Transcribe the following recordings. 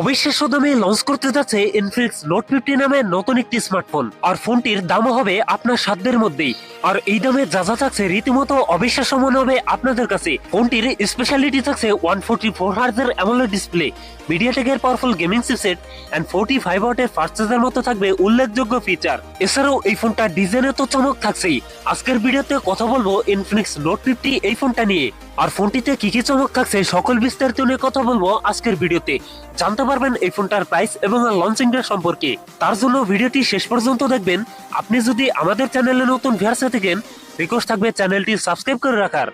অবিশ্বাস্য দামে লঞ্চ করতে যাচ্ছে ইনফিনিক্স নোট ফিফটি নামে নতুন একটি স্মার্টফোন আর ফোনটির দামও হবে আপনার সাধ্যের মধ্যেই। আর এই দামে যা যা থাকছে রীতিমতো অবিশ্বাস্য মনে হবে আপনাদের কাছে। ফোনটির স্পেশালিটি থাকছে ওয়ান ফোর্টি ফোর হার্জের AMOLED display মিডিয়াটেকের powerful gaming chipset and forty five ওয়াটের ফাস্ট চার্জার মতো থাকবে উল্লেখযোগ্য ফিচার এছাড়াও এই ফোনটা ডিজাইনে তো চমক থাকছেই। আজকের ভিডিওতে কথা বলব ইনফিনিক্স নোট ফিফটি এই ফোনটা নিয়ে। আর ফোনটিতে কি কি চমক থাকছে সকল বিস্তারিত নিয়ে কথা বলব আজকের ভিডিওতে। জানতে পারবেন এই ফোনটার প্রাইস এবং লঞ্চিং ডেট সম্পর্কে। তার জন্য ভিডিওটি শেষ পর্যন্ত দেখবেন। আপনি যদি আমাদের চ্যানেলে নতুন ভিয়ার্সে থাকেন রিকোয়েস্ট থাকবে চ্যানেলটি সাবস্ক্রাইব করে রাখার।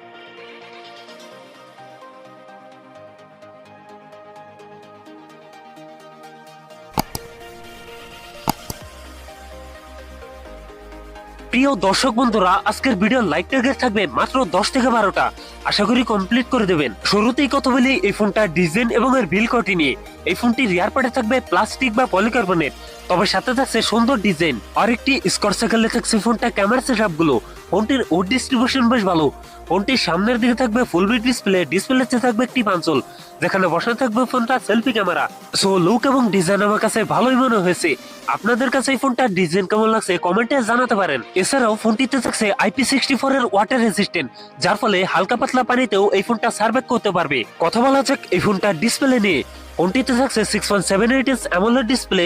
প্রিয় দর্শক বন্ধুরা, আজকের ভিডিও লাইক টার্গেট থাকবে মাত্র দশ থেকে বারোটা। আশা করি কমপ্লিট করে দেবেন। শুরুতেই কথা বলি এই ফোনটা ডিজাইন এবং এর বিল কটি নিয়ে। এই ফোনটি রিয়ার পার্টে থাকবে প্লাস্টিক বা পলিকার্বনেট তবে সাথে থাকছে সুন্দর ডিজাইন আর একটি সাইকেলে থাকছে ফোনটা ক্যামেরা সেটগুলো। ফোনটির ওড ডিস্ট্রিবিউশন বেশ ভালো। ফোনটির সামনের দিকে থাকবে ফুল বিট ডিসপ্লে ডিসপ্লেতে থাকবে একটি পাঞ্চল। যেখানে বসানো থাকবে ফোনটা সেলফি ক্যামেরা সো লুক এবং ডিজাইন আমার কাছে ভালোই মনে হয়েছে। আপনাদের কাছে এই ফোনটার ডিজাইন কেমন লাগছে কমেন্টে জানাতে পারেন। এছাড়াও ফোনটিতে থাকছে আইপি সিক্সটি ফোর এর ওয়াটার রেজিস্ট্যান্ট যার ফলে হালকা পাতলা পানিতেও এই ফোনটা সার্ভে করতে পারবে। কথা বলা যাক এই ফোনটার ডিসপ্লে নিয়ে। ফোনটিতে থাকছে six point seven eight inch AMOLED display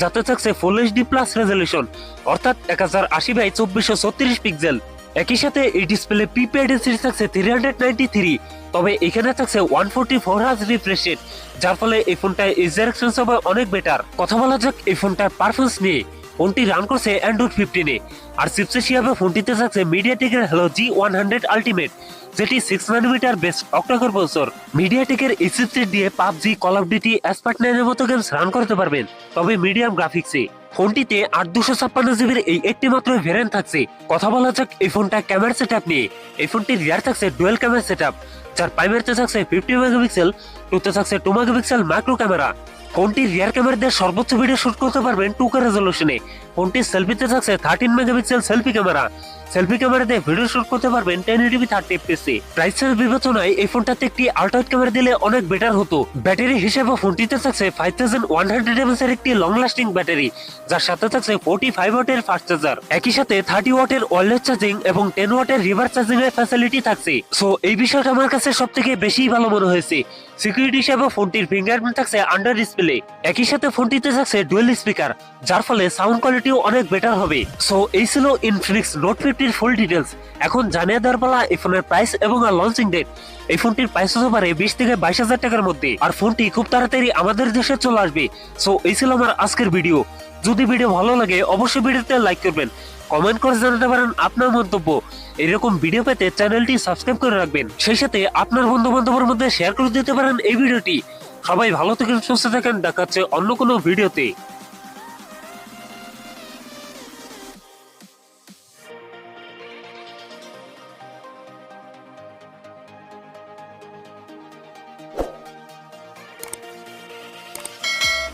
যাতে থাকছে ফুল এইচডি প্লাস রেজলিউশন অর্থাৎ এক হাজার আশি বাই চব্বিশশো ছত্রিশ পিক্সেল একই সাথে এই ডিসপ্লে প্রিপেড সিরিজ থাকছে থ্রি হান্ড্রেড নাইনটি থ্রি তবে এখানে থাকছে ওয়ান ফোরটি ফোর হাজ রিফ্রেশ রেট যার ফলে এই ফোনটা এক্সপেন্স হবে অনেক বেটার কথা বলা যাক এই ফোনটার পারফরমেন্স নিয়ে। ফোনটি রান করছে অ্যান্ড্রয়েড ফিফটিনে আর চিপসে হিসাবে ফোনটিতে থাকছে মিডিয়াটেকের Helio G one hundred ultimate যেটি six nanometer based octa core processor মিডিয়াটেকের এই চিপসেট দিয়ে PUBG call of duty asphalt নাইনের মতো গেমস রান করতে পারবেন। তবে মিডিয়াম গ্রাফিক্সে ফোনটিতে আট দুশো ছাপ্পান্ন জিবির এই একটি মাত্র ভেরিয়েন্ট থাকছে। কথা বলা যাক এই ফোনটা ক্যামেরা সেট আপ নিয়ে। এই ফোনটির রিয়ার থাকছে ডুয়েল ক্যামেরা সেট আপ যার প্রাইমারিতে থাকছে ফিফটি মেগাপিক্সেল টুতে থাকছে টু মেগাপিক্সেল মাইক্রো ক্যামেরা ফোনটির রিয়ার ক্যামেরা দিয়ে সর্বোচ্চ ভিডিও শুট করতে পারবেন টু কে রেজলিউশনে ফোনটির সেলফিতে থাকছে thirteen megapixel selfie camera selfie camera দিয়ে ভিডিও শুট করতে পারবেন টেন এটিভি থার্টি এফপিসি প্রাইসের বিবেচনায় এই ফোনটাতে একটি আল্ট্রাইট ক্যামেরা দিলে অনেক বেটার হতো। ব্যাটারি হিসেবে ফোনটিতে থাকছে five thousand one hundred MS এর একটি লং লাস্টিং ব্যাটারি যার সাথে থাকছে ফোর্টি ফাইভ ওয়াটের ফাস্ট চার্জার একই সাথে থার্টি ওয়াটের ওয়ারলেস চার্জিং এবং টেন ওয়াটের রিভার চার্জিং এর ফ্যাসিলিটি থাকছে। সো এই বিষয়টা আমার কাছে সব থেকে বেশি ভালো মনে হয়েছে। সিকিউরিটি হিসেবে ফোনটির ফিঙ্গারপ্রিন্ট থাকছে আন্ডার ডিসপ্লে একই সাথে ফোনটিতে থাকছে ডুয়েল স্পিকার যার ফলে সাউন্ড কোয়ালিটিও অনেক বেটার হবে। সো এই ছিল ইনফিনিক্স নোট ফিফটির ফুল ডিটেলস এখন জানিয়ে দেওয়ার পালা এই ফোনের প্রাইস এবং আর লঞ্চিং ডেট এই ফোনটির প্রাইস হতে পারে বিশ থেকে বাইশ হাজার টাকার মধ্যে। আর ফোনটি খুব তাড়াতাড়ি আমাদের দেশে চলে আসবে। সো এই ছিল আমার আজকের ভিডিও যদি ভিডিও ভালো লাগে, অবশ্যই ভিডিওতে লাইক করবেন। কমেন্ট করে জানাতে পারেন আপনার মন্তব্য। এরকম ভিডিও পেতে চ্যানেলটি সাবস্ক্রাইব করে রাখবেন। সেই সাথে আপনার বন্ধু বান্ধবের মধ্যে শেয়ার করে দিতে পারেন এই ভিডিওটি সবাই ভালো থেকে সুস্থ থাকেন। দেখাচ্ছে অন্য কোনো ভিডিওতে।